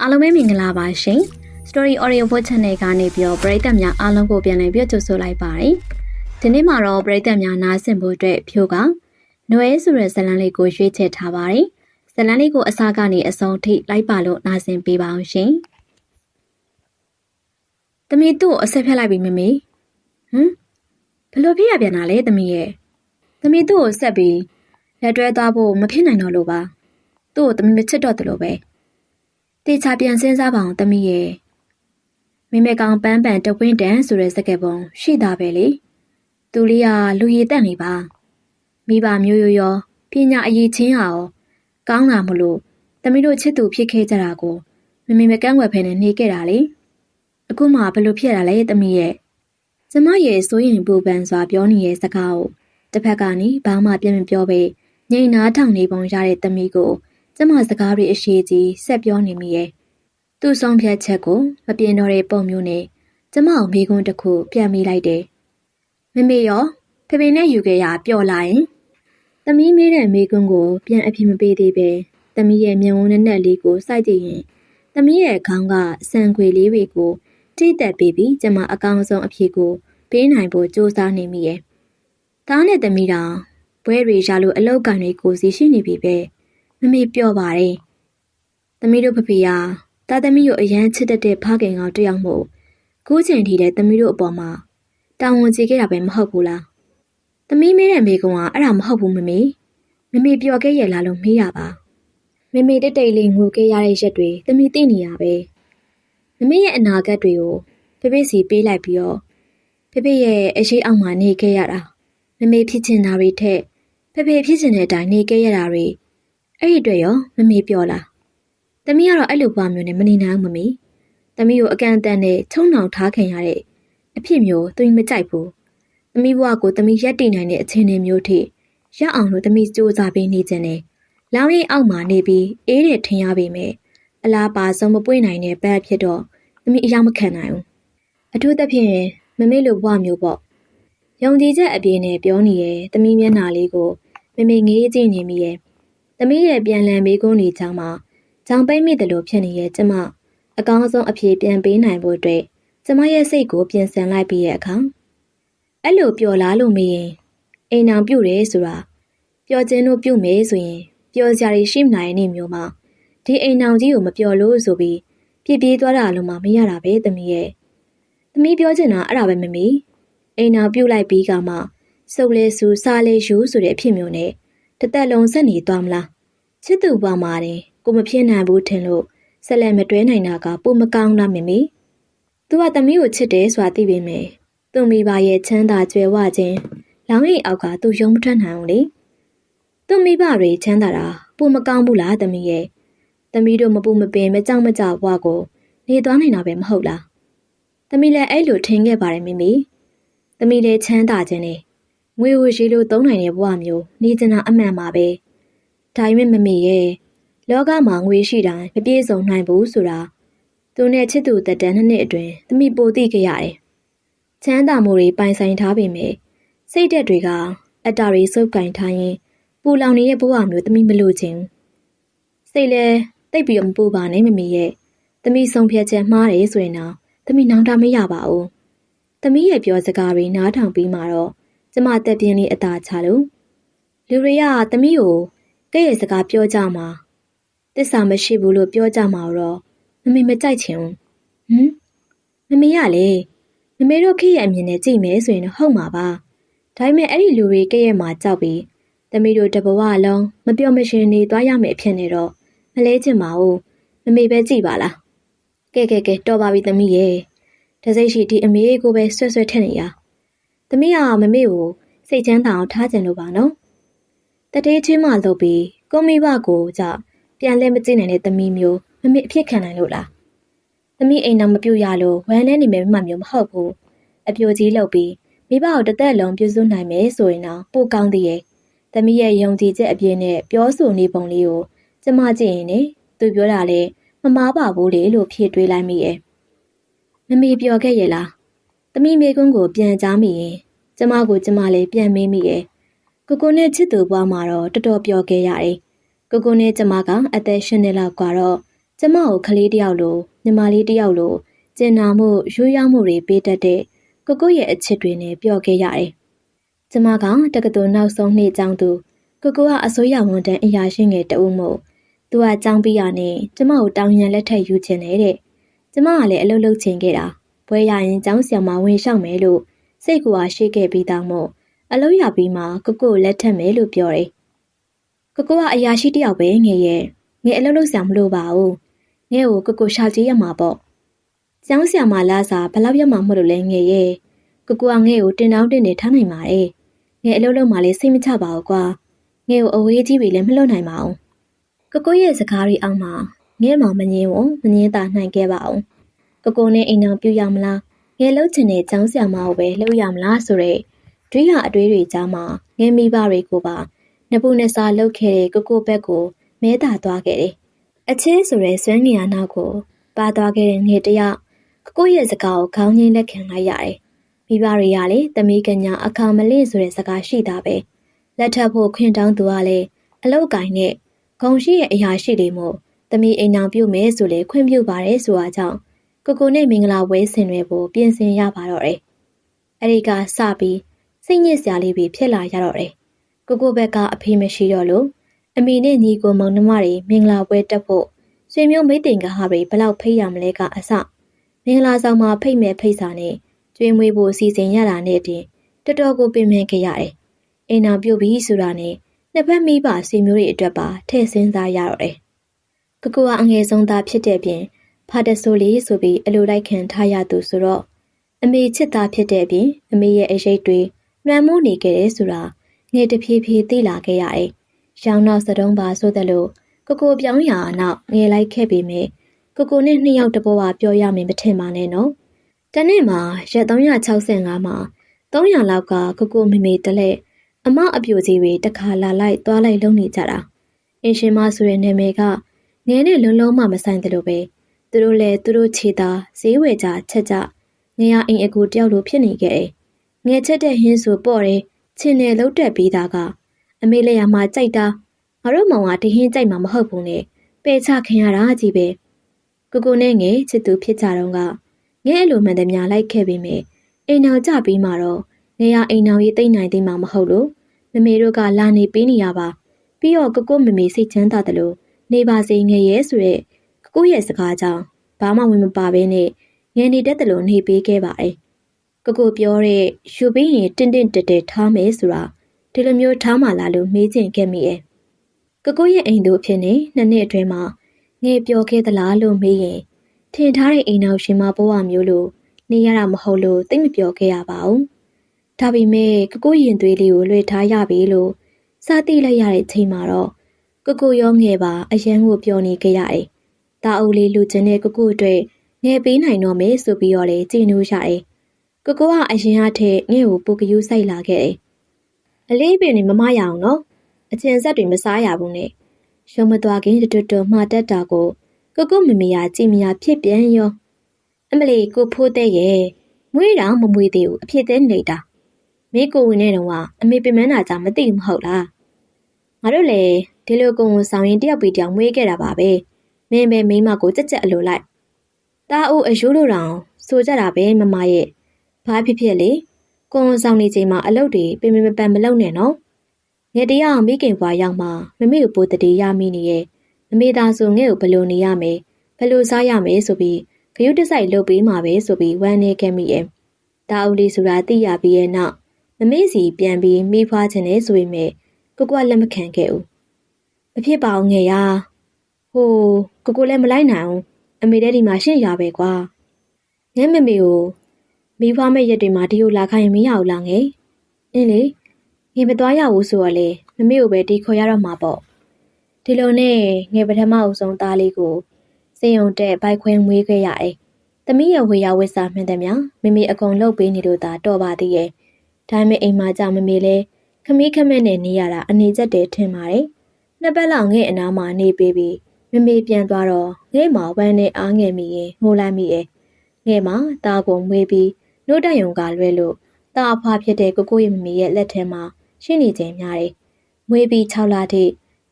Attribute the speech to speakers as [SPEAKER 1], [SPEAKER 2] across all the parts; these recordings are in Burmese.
[SPEAKER 1] အားလုံးပဲမင်္ဂလာပါရှင် Story Audio Book Channel ကနေပြီးတော့ပရိသတ်များအားလုံးကိုပြန်လည်ပြီးကြိုဆိုလိုက်ပါတယ်ဒီနေ့မှာတော့ပရိသတ်များနားဆင်ဖို့အတွက်ဖြိုးကနွဲဆိုတဲ့ဇာတ်လမ်းလေးကိုရွေးချယ်ထားပါတယ်ဇာတ်လမ်းလေးကိုအစကနေအဆုံးထိလိုက်ပါလို့နားဆင်ပေးပါအောင်ရှင်တမီးသူ့ကိုအဆက်ဖြတ်လိုက်ပြီမမေဟမ်ဘယ်လိုဖြစ်ရပြန်တာလဲတမီးရဲ့တမီးသူ့ကိုဆက်ပြီးလက်တွဲသွားဖို့မဖြစ်နိုင်တော့လို့ပါသူ့ကိုတမီးမချစ်တော့တယ်လို့ပဲ တေချာပြန်စဉ်းစားပါအောင်သမီးရဲ့မိမေကောင်ပန်းပန်တဝင်းတန်ဆိုတဲ့စကားပုံရှိတာပဲလေသူလေးကလူရည်တက်နေပါမိဘမျိုးရိုးရောပညာအရေးချင်းဟာရောကောင်းတာမလို့သမီးတို့ချစ်သူဖြစ်ခဲ့ကြတာကိုမမေမကန့်ွယ်ဖဲနဲ့နေခဲ့တာလေအခုမှဘလို့ဖြစ်တာလဲသမီးရဲ့ကျမရဲ့စိုးရင်ပူပန်စွာပြောနေတဲ့စကားကိုတစ်ဖက်ကနေဘာမှပြန်မပြောပဲငိန်နာထောင်နေပုံရတဲ့သမီးကို ကျမစကားတွေအရှိကြီးဆက်ပြောနေမိရဲ့သူ့ဆုံးဖြတ်ချက်ကိုမပြင်းတော့တဲ့ပုံမျိုးနဲ့ကျမအောင်မိကွန်းတစ်ခုပြန်မိလိုက်တယ်မမေရောဖေဖေနဲ့ယူခဲ့ရပျော်လာရင်သမီးမေးတဲ့မိကွန်းကိုပြန်အဖြစ်မပေးသေးပဲသမီးရဲ့မျက်ဝန်းနဲ့နဲ့လေးကိုစိုက်ကြည့်ရင်သမီးရဲ့ခေါင်းကစံခွေလေးတွေကိုထိတက်ပေးပြီးကျမအကောင်းဆုံးအဖြစ်ကိုပေးနိုင်ဖို့စူးစမ်းနေမိရဲ့သားနဲ့သမီးတောင်ဘွဲတွေရလို့အလောက်ကန်တွေကိုစီရှိနေပြီပဲ မမေပြောပါတယ်။သမီးတို့ဖဖေကတာသမီးကိုအရန်ချစ်တတ်တဲ့ဖခင်ကောင်တယောက်မို့ခုချိန်ထိလည်းသမီးတို့အပေါ်မှာတာဝန်ကျေခဲ့တာပဲမဟုတ်ဘူးလား။သမီးမေးတဲ့မိကောင်ကအဲ့ဒါမဟုတ်ဘူးမမေ။မမေပြောခဲ့ရလားလို့မေးရပါ။မမေတိတ်တိတ်လေးငိုခဲ့ရတဲ့ရက်တွေသမီးသိနေရပဲ။မမေရဲ့အနာဂတ်တွေကိုဖေဖေစီပေးလိုက်ပြီးတော့ဖေဖေရဲ့အရှိအောက်မှာနေခဲ့ရတာမမေဖြစ်ချင်တာတွေထက်ဖေဖေဖြစ်ချင်တဲ့အတိုင်းနေခဲ့ရတာတွေ အဲ့ဒီအတွက်ရောမမေပြောလား။သမီးကတော့အဲ့လိုပွားမျိုးနဲ့မနေနိုင်ဘူးမမေ။သမီးကိုအကန့်အသတ်နဲ့ချုံနှောင်ထားခင်ရတဲ့အဖြစ်မျိုးသမီးမကြိုက်ဘူး။သမီးဘဝကိုသမီးရက်တည်နိုင်တဲ့အခြေအနေမျိုးထိရအောင်လို့သမီးစူးစမ်းပေးနေခြင်းနဲ့လောင်ရင်အောက်မှာနေပြီးအေးတဲ့ထင်ရပေမဲ့အလားပါဆုံးမပွင့်နိုင်တဲ့ဘက်ဖြစ်တော့သမီးအယောင်မခံနိုင်ဘူး။အထူးသဖြင့်မမေလိုဘဝမျိုးပေါ့။ယုံကြည်ချက်အပြည့်နဲ့ပြောနေရဲ့သမီးမျက်နှာလေးကိုမမေငေးကြည့်နေမိရဲ့။ သမီးရဲ့ပြန်လည်မေးခွန်းတွေကြောင့်မှကြောင်ပိတ်မိတယ်လို့ဖြစ်နေရဲ့ကျမအကောင်းဆုံးအဖြေပြန်ပေးနိုင်ဖို့အတွက်ကျမရဲ့စိတ်ကိုပြင်ဆင်လိုက်ပြီးရဲ့အခါအဲ့လိုပျော်လားလို့မေးရင်အိမ်အောင်ပြုတ်တယ်ဆိုတာပျော်ခြင်းတို့ပြုတ်မယ်ဆိုရင်ပျော်စရာတွေရှိမနိုင်တဲ့မျိုးမှာဒီအိမ်အောင်ကြီးကိုမပျော်လို့ဆိုပြီးပြစ်ပြေးသွားတာလို့မှမရတာပဲသမီးရဲ့သမီးပြောချင်တာအဲ့ဒါပဲမမေအိမ်အောင်ပြုတ်လိုက်ပြီးကမှစုပ်လဲဆူစားလဲယူဆိုတဲ့အဖြစ်မျိုးနဲ့ တသက်လုံးဆက်နေသွားမလားချစ်သူပွားမှာတယ်ကိုမဖြစ်နိုင်ဘူးထင်လို့ဆက်လက်မတွဲနိုင်တာကပိုမကောင်းလားမမေ။ "तू ကသမီးကိုချစ်တယ်ဆိုတာသိပေမဲ့သူ့မိဘရဲ့ချမ်းသာကြွယ်ဝခြင်းလောင်းရိပ်အောက်က तू ရုံမထွက်နိုင်ဘူးလေ။သူ့မိဘတွေချမ်းသာတာပိုမကောင်းဘူးလားသမီးရဲ့။သမီးတို့မပူမပင်မကြောက်မကြဘွားကိုနေသွားနိုင်တာပဲမဟုတ်လား။သမီးလည်းအဲ့လိုထင်ခဲ့ပါတယ်မမေ။သမီးလည်းချမ်းသာခြင်းနဲ့ ငွေဝရှိလို့သုံးနိုင်တဲ့ဘဝမျိုးနေကျင်တာအမှန်ပါပဲ။ဒါပေမဲ့မမေရဲ့လောကမှာငွေရှိတိုင်းမပြည့်စုံနိုင်ဘူးဆိုတာသူနဲ့ချစ်သူတက်တန်းနှစ်နှစ်အတွင်းသမီးပိုသိခဲ့ရတယ်။ချမ်းသာမှုတွေပိုင်ဆိုင်ထားပေမဲ့စိတ်သက်တွေကအတ္တတွေစုပ်ကင်ထားရင်ပူလောင်နေတဲ့ဘဝမျိုးသမီးမလို့ခြင်း။စိတ်လဲတိတ်ပြီးမပူပါနဲ့မမေရဲ့။သမီးဆုံးဖြတ်ချက်မှားတယ်ဆိုရင်တော့သမီးနောင်တမရပါဘူး။သမီးရဲ့ပြောစကားတွေနားထောင်ပြီးမှတော့ ကျမတက်ပြင်းလေးအသာချလို့လူတွေကသမီးကိုကဲ့ရဲ့စကားပြောကြမှာတစ္ဆာမရှိဘူးလို့ပြောကြမှာတော့မမေမကြိုက်ချင်ဘူးဟမ်မမေရလေမမေတို့ခေရဲ့အမြင်နဲ့ကြည့်မယ်ဆိုရင်တော့ဟုတ်မှာပါဒါပေမဲ့အဲ့ဒီလူတွေကဲ့ရဲ့မှာကြောက်ပြီးသမီးတို့တဘဝလုံးမပြောမရှင်နေသွားရမယ်အဖြစ်နဲ့တော့မလဲချင်ပါဘူးမမေပဲကြည့်ပါလားကဲကဲကဲတော်ပါပြီသမီးရဲ့တစိမ့်ရှိဒီအမေကိုပဲဆွဲဆွဲထက်နေရ သမီးကမမေကိုစိတ်ချမ်းသာအောင်ထားကြလို့ပါနော်တတေးချင်းမှလုပ်ပြီးကိုမိဘကိုကြောင့်ပြန်လဲမကြည့်နိုင်တဲ့သမီးမျိုးမမေအဖြစ်ခံနိုင်လို့လားသမီးအိမ်တော်မပြူရလို့ဝမ်းလဲနေမယ်မှမျိုးမဟုတ်ဘူးအပြိုကြီးလုပ်ပြီးမိဘကိုတစ်သက်လုံးပြုစုနိုင်မယ်ဆိုရင်တော့ပိုကောင်းသေးရဲ့သမီးရဲ့ယုံကြည်ချက်အပြည့်နဲ့ပြောဆိုနေပုံလေးကိုကျမကြည့်ရင်လေသူပြောတာလေမမားပါဘူးလေလို့ဖြေတွေးလိုက်မိရဲ့မမေပြောခဲ့ရဲ့လားသမီးမေကွန်းကိုပြန်ကြားမိရင် ကျမကိုကျမလည်းပြန်မေးမိရဲ့ကိုကိုနဲ့ချစ်သူဘွားမှာတော့တော်တော်ပြောခဲ့ရတယ်ကိုကိုနဲ့ကျမကအသက်ရှင်နေလောက်ကတော့ကျမကိုကလေးတယောက်လိုညီမလေးတယောက်လိုကျင်နာမှုရိုးရမှုတွေပေးတတ်တဲ့ကိုကိုရဲ့အချစ်တွေနဲ့ပြောခဲ့ရတယ်။ကျမကတက္ကသိုလ်နောက်ဆုံးနှစ်ကျောင်းသူကိုကိုကအစိုးရဝန်ထမ်းအရာရှိငယ်တဦးမို့သူကကျောင်းပြီးရနဲ့ကျမကိုတောင်းရန်လက်ထက်ယူချင်တယ်တဲ့။ကျမကလည်းအလုပ်လုပ်ချင်ခဲ့တာ။ဘွဲရရင်ကျောင်းဆရာမဝင်လျှောက်မယ်လို့ စိတ်ကူအားရှိခဲ့ပြီးသားမို့အလုပ်ရပြီးမှကိုကိုလက်ထက်မယ်လို့ပြောတယ်။ကိုကိုကအရာရှိတယောက်ပဲငယ်ရဲ့ငယ်အလုပ်လုပ်ဆရာမလို့ပါဘူး။ငယ်ကိုကိုကိုရှာကြည့်ရမှာပေါ့။ကျောင်းဆရာမလာစာဘလောက်ရမှာမဟုတ်လို့လဲငယ်ရဲ့ကိုကိုကငယ်ကိုတင်တောင်းတင်နေထားနိုင်ပါတယ်။ငယ်အလုပ်လုပ်မှလည်းစိတ်မချပါဘူးကွာ။ငယ်ကိုအဝေးကြီးပြီလည်းမလွတ်နိုင်ပါဘူး။ကိုကိုရဲ့စကားတွေအောက်မှာငယ်မှမငင်းဝမငင်းတာနိုင်ခဲ့ပါဘူး။ကိုကိုနဲ့အိမ်အောင်ပြူရမလား ငယ်လှုပ်ချင်တဲ့ကျောင်းဆရာမကိုပဲလှုပ်ရမလားဆိုတဲ့တွေးရအတွေးတွေကြားမှာငယ်မိဘတွေကိုပါနပူနစာလှုပ်ခဲ့တဲ့ကိုကိုဘက်ကိုမဲတာသွားခဲ့တယ်။အချင်းဆိုတဲ့ဆွမ်းငင်ရနောက်ကိုပါသွားခဲ့တဲ့ငယ်တယောက်ကိုကိုရဲ့စကားကိုခေါင်းငင်းလက်ခံလိုက်ရတယ်။မိဘတွေကလည်းတမီးကညာအခါမလင့်ဆိုတဲ့စကားရှိတာပဲ။လက်ထပ်ဖို့ခွင့်တောင်းသူကလည်းအလောက်ကင်နဲ့ဂုံရှိရဲ့အရာရှိတွေမို့တမီးအိမ်အောင်ပြုတ်မယ်ဆိုလေခွင့်ပြုပါတယ်ဆိုအားကြောင့် ကိုကိုနဲ့မင်္ဂလာပွဲဆင်နွှဲဖို့ပြင်ဆင်ရပါတော့တယ်။အဲဒီကစပြီးစိတ်ညစ်စရာလေးတွေဖြစ်လာရတော့တယ်။ကိုကိုဘက်ကအဖေမရှိတော့လို့အမေနဲ့ညီကိုမောင်နှမတွေမင်္ဂလာပွဲတက်ဖို့ဆွေမျိုးမိတ်တင်ကဟာတွေဘလောက်ဖိတ်ရမလဲကအစမင်္ဂလာဆောင်မှာဖိတ်မဲ့ဖိတ်စာနဲ့ကျွေးမွေးဖို့စီစဉ်ရတာနဲ့တင်တော်တော်ကိုပင်ပန်းခဲ့ရတယ်။အိမ်အောင်ပြုတ်ပြီးဆိုတာနဲ့နှစ်ဖက်မိဘဆွေမျိုးတွေအတွက်ပါထည့်စင်းစားရတော့တယ်။ကကူကအငယ်ဆုံးသားဖြစ်တဲ့ပြင် ဖာတဆိုးလေးဆိုပြီးအလိုလိုက်ခံထားရသူဆိုတော့အမေချစ်သားဖြစ်တဲ့အပြင်အမေရဲ့အရေးတွေလွှမ်းမိုးနေခဲ့တယ်ဆိုတာငယ်တဖြည်းဖြည်းသိလာခဲ့ရတယ်။ရောင်နောက်စတုံးပါဆိုသလိုကိုကိုပြောင်းရာနောက်ငယ်လိုက်ခဲ့ပေမဲ့ကိုကိုနဲ့နှစ်ယောက်တဘောပါပြောရမယ်မထင်ပါနဲ့နော်။တနေ့မှာရက်365မှာ300လောက်ကကိုကိုမေမေတလက်အမအပြိုကြီးတွေတခါလာလိုက်သွားလိုက်လုံနေကြတာ။အင်ရှင်မဆိုတဲ့နာမည်ကငယ်နဲ့လုံးလုံးမှမဆိုင်တယ်လို့ပဲ သူတို့လည်းသူတို့ခြေသားဈေးဝယ်ကြချက်ကြငရအိမ်အကူတယောက်လိုဖြစ်နေခဲ့တယ်။ငယ်ချက်တဲ့ဟင်းဆိုပေါ့တယ်ချင်းနဲ့လှုပ်တက်ပြီးသားကအမေလည်းရမှာကြိုက်တာငါတို့မောင်ကတဟင်းကြိုက်မှာမဟုတ်ဘူးနဲ့ပယ်ချခင်ရတာကြီးပဲကိုကိုနဲ့ငယ်ချစ်သူဖြစ်ကြတော့ကငယ်အလိုမှန်တယ်များလိုက်ခဲ့ပြီးမြဲအိမ်အောင်ကြပြီးမှတော့ငယ်ရအိမ်အောင်ရေးတိတ်နိုင်သေးမှမဟုတ်လို့မမေတို့ကလာနေပေးနေရပါပြီးတော့ကိုကိုမမေစိတ်ချမ်းသာတယ်လို့နေပါစေငယ်ရဲ့ဆိုရ က်ကိုရဲ့စကားကြောင့်ဘာမှဝင်မပါဘဲနဲ့ငယ်နေတတ်တယ်လို့နေပေးခဲ့ပါတယ်။ကိုကိုပြောတဲ့ယူပြီးရင်တင့်တင့်တက်တက်ထားမယ်ဆိုတာဒီလိုမျိုးထားမှလာလို့မေးချင်ခဲ့မိရဲ့။ကိုကိုရဲ့အိမ်တို့ဖြစ်နေနှစ်နှစ်အတွင်းမှာငယ်ပြောခဲ့သလားလို့မေးရင်ထင်ထားတဲ့အိမ်တော်ရှင်မဘဝမျိုးလို့နေရတာမဟုတ်လို့သိမပြောခဲ့ရပါဘူး။ဒါပေမဲ့ကိုကိုရင်သွေးလေးကိုလွှဲထားရပြီလို့စားသိလိုက်ရတဲ့ချိန်မှာတော့ကိုကိုရောငယ်ပါအရန်ကိုပြောနေခဲ့ရတယ်။ တာအုပ်လေးလူချင်းတဲ့ကိုကိုအတွက်ငယ်ပေးနိုင်တော့မယ်ဆိုပြီးတော့လေကြည်နူးရတယ်။ကိုကိုကအရင်အထက်ငယ်ကိုပူကယူးဆိုင်လာခဲ့တယ်။အလေးပင်နေမမရအောင်နော်။အကျဉ်ဆက်တွေမစားရဘူးနဲ့။ရုံမသွားခင်တွတ်တွတ်မှားတက်တာကိုကိုကိုမမေရကြည်မရဖြစ်ပြန်ရော။အမလီကိုဖိုးတဲ့ရဲ့မွေးတောင်မမွေးသေးဘူးအဖြစ်သေးနေတာ။မိကိုဝင်နေတော့ကအမေပင်မနာကြမသိဘူးမဟုတ်လား။ငါတို့လည်းဒီလိုကုံကိုဆောင်ရင်တယောက်ပြီးတယောက်မွေးခဲ့တာပါပဲ။ မင်းပဲမိမကိုကြက်ကြက်အလိုလိုက်တာအိုအယိုးလိုတောင်ဆိုကြတာပဲမမရဲ့ဘာဖြစ်ဖြစ်လေကွန်ဆောင်နေချိန်မှာအလုပ်တွေပင်ပင်မပန်မလုပ်နဲ့နော်ငယ်တရားမိခင်ဘွားရောက်မှမမေကိုပိုတတိရမိနေရဲ့မမေသားဆိုငဲ့ကိုဘလို့နေရမယ်ဘလို့စားရမယ်ဆိုပြီးဂယုတစိုက်လုပ်ပေးမှာပဲဆိုပြီးဝမ်းနေခဲ့မိရဲ့တာအုပ်လေးဆိုတာသိရပြီးရဲ့နောက်မမေစီပြန်ပြီးမိဖွားခြင်းနဲ့ဆိုပေမဲ့ကိုကလက်မခံခဲ့ဘူးမဖြစ်ပါဘူးငယ်ရ ဟိုကိုကိုလည်းမလိုက်နိုင်အောင်အမေတဲ့ဒီမှာရှင့်ရပဲကွာငဲမမေကိုမိဖွားမဲ့ရက်တွေမှာဒီကိုလာခိုင်းမရဘူးလားငယ်အင်းလေငယ်မသွားရဘူးဆိုတော့လေမမေကိုပဲတီခေါ်ရတော့မှာပေါ့ဒီလိုနဲ့ငယ်ပထမအုပ်ဆုံးသားလေးကိုစေယုံတဲ့ဘိုက်ခွဲမွေးခဲ့ရတယ်သမီးရဲ့ဝေယဝိစာမှန်တယ်များမမေအကုန်လှုပ်ပေးနေလို့သာတော့ပါသေးရဲ့ဒါပေမဲ့အိမ်မှာကြောင့်မမေလဲခမီးခမက်နဲ့နေရတာအနေကျက်တယ်ထင်ပါတယ်နှစ်ပတ်လောက်ငဲ့အနားမှာနေပေးပြီး မမေပြန်သွားတော့ငဲ့မှာဝမ်းနဲ့အားငယ်မိရင်ငိုလိုက်မိရဲ့ငဲ့မှာတာကိုမွေးပြီးနှုတ်တက်ယုံကလွဲလို့တာအဖွားဖြစ်တဲ့ကိုကိုရဲ့မမေရဲ့လက်ထဲမှာရှင်းနေခြင်းများတယ်မွေးပြီး6လထိ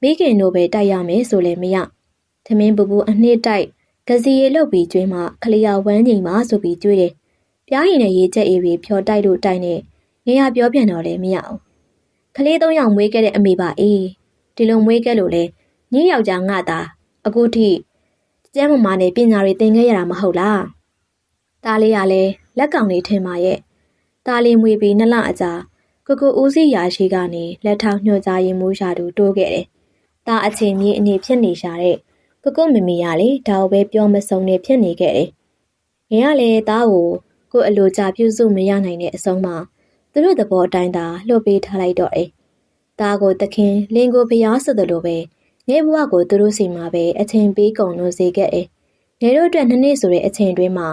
[SPEAKER 1] မိခင်တို့ပဲတိုက်ရမယ်ဆိုလည်းမရ။သမင်းပူပူအနှစ်တိုက်ကစီရီလုတ်ပြီးကျွေးမှခလျာဝမ်းချိန်မှဆိုပြီးကျွေးတယ်။ပြားရင်နဲ့ရေးချက်အေးပြီးဖြော်တိုက်လို့တိုက်နေနေရပြောပြန်တော့လည်းမရအောင်။ကလေးသုံးယောက်မွေးခဲ့တဲ့အမေပါအေးဒီလိုမွေးခဲ့လို့လေညီယောက်ျားငါသာ အခုထိကျဲမမနဲ့ပညာတွေသင်ခဲ့ရတာမဟုတ်လား။ဒါလေးကလည်းလက်ကောင်လေးထင်ပါရဲ့။ဒါလေးမွေးပြီးနှစ်လအကြာကိုကိုဦးစီးရာရှိကနေလက်ထောက်ညှို့ကြားရင်မူးရှာသူတိုးခဲ့တယ်။ဒါအချိန်မြေအနေဖြစ်နေရှာတဲ့ကိုကိုမမီရလေဒါကိုပဲပြောမစုံနေဖြစ်နေခဲ့တယ်။ငင်ကလည်းသားကိုကိုအလိုကြပြုစုမရနိုင်တဲ့အဆုံးမှာသူတို့သဘောအတိုင်းသာလှုပ်ပေးထားလိုက်တော့တယ်။သားကိုတခင်လင်ကိုဖျားဆိုသလိုပဲ ငယ်ဘဝကိုသူတို့စီမှာပဲအချိန်ပေးကုန်လို့စေခဲ့တယ်။ငယ်တို့အတွက်နှစ်နှစ်ဆိုတဲ့အချိန်တွင်းမှာ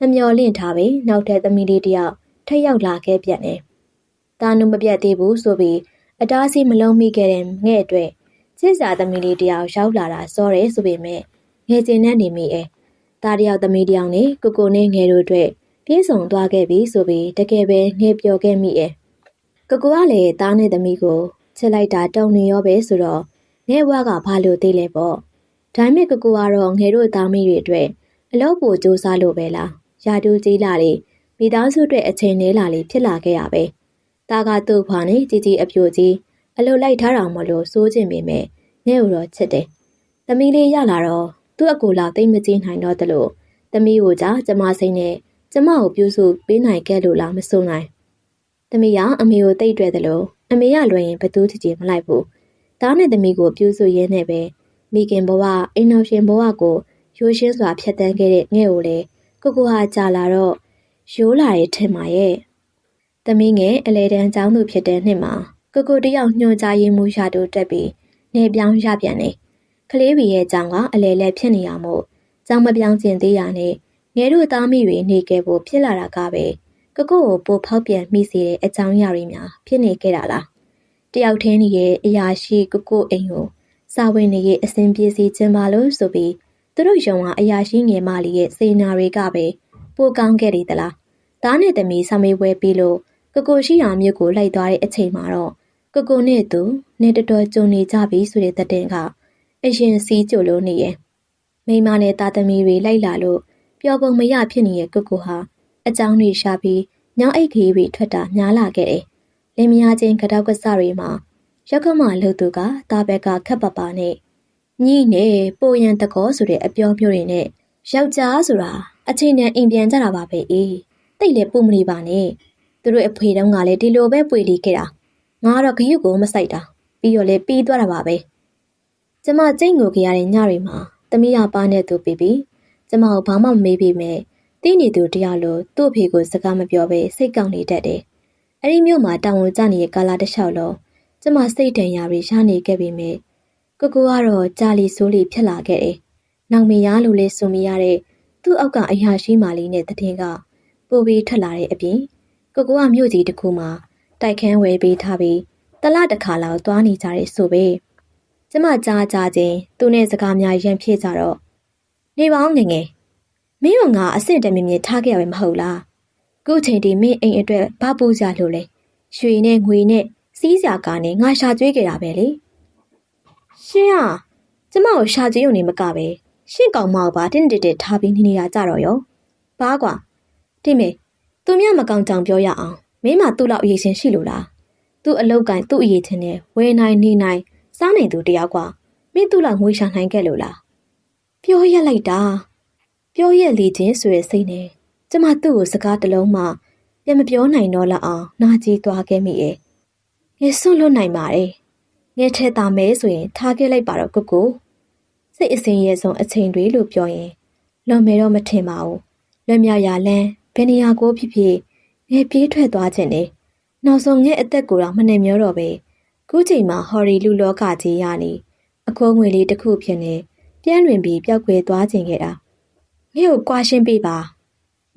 [SPEAKER 1] မမျော်လင့်ထားပြီးနောက်ထပ်သမီးလေးတယောက်ထပ်ရောက်လာခဲ့ပြန်တယ်။တာနုမပြတ်သေးဘူးဆိုပြီးအတားစီမလုံးမိခဲ့တဲ့ငဲ့အတွက်ချစ်စာသမီးလေးတယောက်ရောက်လာတာစောတယ်ဆိုပေမဲ့ငယ်ကျင်နဲ့နေမိအဲ။တာတယောက်သမီးတယောက်နဲ့ကိုကိုနဲ့ငယ်တို့အတွက်ပြေးဆောင်သွားခဲ့ပြီဆိုပြီးတကယ်ပဲငဲ့ပြောခဲ့မိအဲ။ကိုကိုကလည်းသားနဲ့သမီးကိုချစ်လိုက်တာတုံနေရောပဲဆိုတော့ ငဲ့ဘွားကဘာလို့သိလဲပေါ့။ဒါမဲ့ကိုကိုကတော့ငယ်တို့သားမီးတွေအတွက်အလုပ်ပိုစူးစမ်းလို့ပဲလား။ရာတူးကြီးလာလေမိသားစုအတွက်အချိန်လေးလာလေဖြစ်လာခဲ့ရပဲ။တာကသူ့ဖွာနေကြီးကြီးအပြိုကြီးအလုတ်လိုက်ထားတာမလို့စိုးကျင်ပေမဲ့ငဲ့ကိုတော့ချစ်တယ်။သမီးလေးရလာတော့သူ့အကူလာသိမ့်မကြည့်နိုင်တော့တလို့သမီးကိုကြာကျမစိမ့်နဲ့ကျမကိုပြုစုပေးနိုင်ခဲ့လို့လားမစိုးနိုင်။သမီးကအမေကိုတိတ်တွေ့တယ်လို့အမေကလွယ်ရင်ဘသူချစ်ချင်မလိုက်ဘူး။ သားနဲ့သမီးကိုပြုစုရင်းနဲ့ပဲမိခင်ဘဝအိမ်တော်ရှင်ဘဝကိုရိုးရှင်းစွာဖြတ်တန်းခဲ့တဲ့ငဲ့ကိုလည်းကိုကိုဟာကြာလာတော့ရိုးလာရထင်ပါရဲ့သမီးငယ်အလဲတန်းចောင်းသူဖြစ်တဲ့နှစ်မှာကိုကိုတယောက်ညွှန်ကြားရေးမှူးရာတို့တက်ပြီးနေပြောင်းရပြန်တယ်ကလေးဘီရဲ့ကြောင်ကအလဲလဲဖြစ်နေရမို့ကြောင်မပြောင်းကျင်သေးရနဲ့ငယ်တို့သားမိတွေနေခဲ့ဖို့ဖြစ်လာတာကပဲကကိုကိုပိုဖောက်ပြန်မိစေတဲ့အကြောင်းအရာတွေများဖြစ်နေခဲ့တာလား တယောက်တည်းနေရဲ့အရာရှိကိုကိုအိမ်ကိုစာဝင်နေရဲ့အစဉ်ပြေစီခြင်းပါလို့ဆိုပြီးသူတို့ယုံကအရာရှိငယ်မလေးရဲ့စေနာတွေကပဲပိုကောင်းခဲ့တယ်သလား။သားနဲ့သမီးဆမေးပွဲပြီးလို့ကိုကိုရှိရာမြို့ကိုလိုက်သွားတဲ့အချိန်မှာတော့ကိုကိုနဲ့သူနေတော်တော်ကြုံနေကြပြီဆိုတဲ့တဲ့ကအရင်စီးကြလို့နေရဲ့မိမနဲ့သားသမီးတွေလိုက်လာလို့ပျော်ပုံမရဖြစ်နေတဲ့ကိုကိုဟာအကြောင်းတွေရှာပြီးညောင်းအိတ်ခေးတွေထွက်တာများလာခဲ့တယ်။ လင်မယားချင်းကတောက်ကဆတွေမှာရက်ကမလှုပ်သူကတာဘက်ကခက်ပပါနဲ့ညီနဲ့ပိုရန်တကောဆိုတဲ့အပြောမျိုးတွေနဲ့ယောက်ျားဆိုတာအချိန်နဲ့အိမ်ပြန်ကြတာပါပဲအေးတိတ်လည်းပုံမနေပါနဲ့သူတို့အဖေတုန်းကလည်းဒီလိုပဲပွေလီခဲ့တာငါတော့ခရုကိုမဆိုင်တာပြီးတော့လည်းပြီးသွားတာပါပဲကျမကျိတ်ငိုကြရတဲ့ညတွေမှာသမီးရပါနဲ့သူပြီးပြီးကျမကိုဘာမှမမေးပေမဲ့တင်းနေသူတရားလိုသူ့အဖေကိုစကားမပြောဘဲစိတ်ကောက်နေတတ်တယ် အဲ့ဒီမြို့မှာတာဝန်ကျနေတဲ့ကာလာတစ်လျှောက်လုံးကျမစိတ်တန်ရာတွေရနေခဲ့ပေမဲ့ကိုကိုကတော့ကြာလီဆိုးလီဖြစ်လာခဲ့တယ်။နောက်မရလို့လဲဆိုမိရတဲ့သူ့အောက်ကအရာရှိမာလေးနဲ့တည်င်းကပို့ပြီးထွက်လာတဲ့အပြင်ကိုကိုကမြို့ကြီးတစ်ခုမှာတိုက်ခန်းဝယ်ပေးထားပြီးတလတစ်ခါလောက်သွားနေကြတဲ့ဆိုပဲ။ကျမကြားကြချင်းသူနဲ့စကားများရန်ဖြစ်ကြတော့နေပေါင်းငငယ်မင်းကငါအဆင့်တမြင့်မြင့်ထားခဲ့ရမှာမဟုတ်လား။ ခုချိန်ဒီမင်းအိမ်အတွက်ဘာပူကြလို့လဲ။ရွှေနဲ့ငွေနဲ့စီးစရာကားနဲ့ငါရှာကျွေးကြတာပဲလေရှင်ဟာကျမကိုရှာကျွေးုံနေမကပဲရှင့်ကောင်မကိုပါတင်းတက်တက်ထားပြီးနေနေရကြတော့ရောဘာကွာတိမေသူမြမကောင်ကြောင်ပြောရအောင်မင်းမသူ့လောက်အရေးချင်းရှိလို့လားသူ့အလုတ်ကန်သူ့အရေးချင်းနဲ့ဝယ်နိုင်နေနိုင်စားနိုင်သူတယောက်ကွာမင်းသူ့လောက်ငွေရှာနိုင်ခဲ့လို့လားပြောရက်လိုက်တာပြောရက်လေချင်းဆိုတဲ့စိတ်နဲ့ ကျမသူ့ကိုစကားတလုံးမှပြန်မပြောနိုင်တော့လောက်အောင်နာကျင်သွားခဲ့မိရဲ့ငယ်ဆွလွတ်နိုင်ပါတယ်ငယ်ထဲတာမဲဆိုရင်ထားခဲ့လိုက်ပါတော့ကိုကိုစိတ်အစဉ်ရဲ့ဆုံးအချိန်တွေလို့ပြောရင်လွန်မဲတော့မထင်ပါဘူးလွန်မြောက်ရလန်းဘယ်နေရာကိုဖြစ်ဖြစ်ငယ်ပြေးထွက်သွားခြင်းနဲ့နောက်ဆုံးငယ်အသက်ကိုတော့မနှင်မျောတော့ပဲခုချိန်မှာဟော်ရီလူလောကကြီးရနေအခိုးငွေလေးတစ်ခုဖြစ်နေပြန့်လွင်ပြီးပျောက်ကွယ်သွားခြင်းခဲ့တာငယ်ကိုကွာရှင်းပေးပါ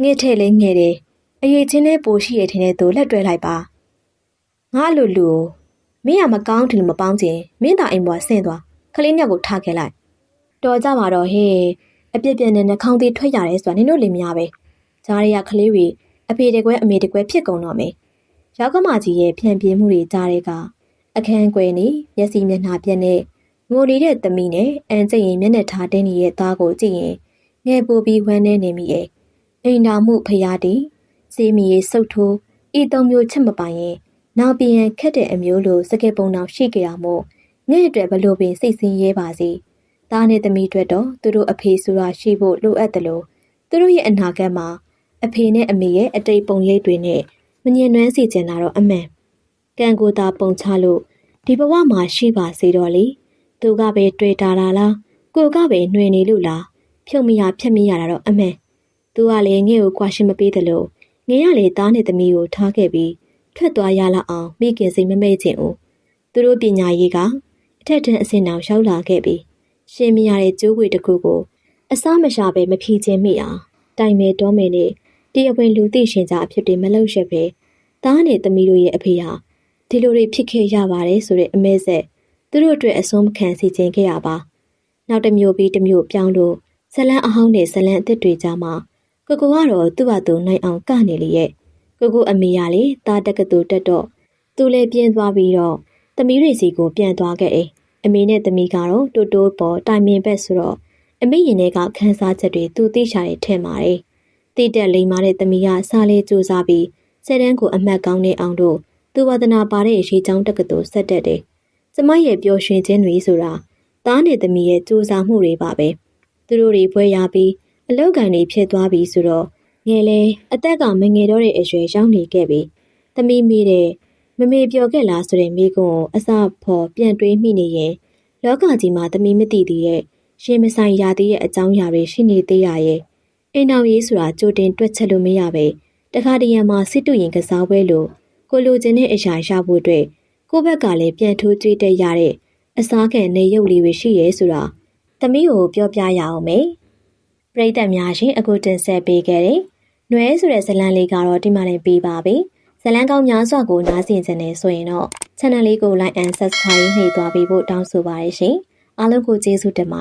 [SPEAKER 1] ငယ်ထဲလေးငယ်တယ်အရေးချင်းနဲ့ပိုရှိရတဲ့သူလက်တွဲလိုက်ပါငါလူလူမင်းကမကောင်းတယ်လို့မပေါင်းချင်မင်းသာအိမ်ပေါ်ဆင်းသွားခလေးညက်ကိုထားခဲ့လိုက်တော်ကြပါတော့ဟဲ့အပြစ်ပြက်နဲ့နှာခေါင်းသေးထွက်ရတယ်ဆိုတာနင်တို့လည်းမရပဲဂျားရီကခလေးတွေအဖေတကွဲအမေတကွဲဖြစ်ကုန်တော့မယ်ရောက်ကမကြီးရဲ့ဖြန့်ပြေးမှုတွေကြားတဲ့ကအခန်းကွယ်နေမျက်စိမျက်နှာပြက်နဲ့ငိုနေတဲ့သမီးနဲ့အန်ကျရင်မျက်နှာထားတင်းနေတဲ့သားကိုကြည့်ရင်ငယ်ပူပြီးဝမ်းနေနေမိရဲ့ အိမ်တော်မှုဖျားတီစီမီရေစုတ်ထိုးဤသုံးမျိုးချက်မပိုင်ရင်နောက်ပြန်ခက်တဲ့အမျိုးလိုစကက်ပုံတော်ရှိကြရမို့ငဲ့အတွက်ဘလို့ပင်စိတ်ဆင်းရဲပါစီသားနဲ့သမီးအတွက်တော့သူတို့အဖေဆိုတာရှိဖို့လိုအပ်တယ်လို့သူတို့ရဲ့အနာဂတ်မှာအဖေနဲ့အမေရဲ့အတိတ်ပုံရိပ်တွေနဲ့မငြင်နွမ်းစီကျင်တာတော့အမှန်ကံကိုယ်သာပုံချလို့ဒီဘဝမှာရှိပါစေတော့လေသူကပဲတွေ့တာလားလားကိုကပဲနှွေနေလို့လားဖြုတ်မရဖြတ်မရတာတော့အမှန် သူကလည်းငဲ့ကိုကွာရှင်းမပေးတယ်လို့ငဲ့ရလေသားနဲ့သမီးကိုထားခဲ့ပြီးထွက်သွားရလောက်အောင်မိခင်စိတ်မမဲခြင်းဦးသူတို့ပညာရေးကအထက်တန်းအဆင့်အောင်ရောက်လာခဲ့ပြီးရှင်းမရတဲ့ကျိုးွေတစ်ခုကိုအစားမရှာပဲမဖြီးခြင်းမိအောင်တိုင်မဲတော်မဲနဲ့တရားဝင်လူသိရှင်ကြအဖြစ်တွေမလုပ်ရက်ပဲသားနဲ့သမီးတို့ရဲ့အဖေဟာဒီလိုတွေဖြစ်ခဲ့ရပါတယ်ဆိုတဲ့အမဲဆက်သူတို့အတွက်အဆုံးမခံစီခြင်းခဲ့ရပါနောက်တစ်မျိုးပြီးတစ်မျိုးပြောင်းလို့ဇလန်းအဟောင်းနဲ့ဇလန်းအစ်စ်တွေကြားမှာ ကိုကိုကတော့သူ့ဘာသူနိုင်အောင်ကနေလေရဲ့ကိုကိုအမေရလေတာတက်ကတူတက်တော့သူလည်းပြင်းသွားပြီးတော့သမီးတွေစီကိုပြန်သွားခဲ့တယ်အမေနဲ့သမီးကတော့တိုးတိုးပေါ်တိုင်ပင်ဘက်ဆိုတော့အမေရင်ထဲကခန်းစားချက်တွေသူသိချတဲ့ထဲမှာတယ်။တိတက်လိမ်မာတဲ့သမီးကစားလေးစူးစားပြီးဆယ်တန်းကိုအမှတ်ကောင်းတဲ့အောင်တို့သူဝဒနာပါတဲ့ရေချောင်းတက္ကသိုလ်ဆက်တက်တယ်။ကျမရဲ့ပျော်ရွှင်ခြင်းတွေဆိုတာသားနဲ့သမီးရဲ့စူးစမ်းမှုတွေပါပဲ။သူတို့တွေဘွဲရပြီး အလောက်ကန်တွေဖြစ်သွားပြီးဆိုတော့ငယ်လဲအသက်ကမငယ်တော့တဲ့အရွယ်ရောက်နေခဲ့ပြီ။သမီးမိတဲ့မမေပျော်ခဲ့လားဆိုတဲ့မိကွန်းကိုအစဖော်ပြန်တွေးမိနေရင်လောကကြီးမှာသမီးမသိသေးတဲ့ရှင်မဆိုင်ရသေးတဲ့အကြောင်းအရာတွေရှိနေသေးရရဲ့အိမ်တော်ရေးဆိုတာကြိုတင်တွက်ချက်လို့မရပဲတခါတရံမှာစစ်တူရင်ကစားပွဲလို့ကိုလိုချင်တဲ့အရာရဖို့အတွက်ကိုယ့်ဘက်ကလည်းပြန်ထိုးကြွေးတက်ရတဲ့အစားခံနေရုပ်လေးတွေရှိရဲဆိုတာသမီးကိုပြောပြရအောင်မေ ပရိသတ်များရှင်အခုတင်ဆက်ပေးခဲ့တဲ့နွဲဆိုတဲ့ဇလံလေးကတော့ဒီမှာလည်းပြီးပါပြီဇလံကောင်းများစွာကိုနားဆင်ကြနေဆိုရင်တော့ channel လေးကို like and subscribe နှိပ်သွားပေးဖို့တောင်းဆိုပါရရှင်အားလုံးကိုကျေးဇူးတင်ပါ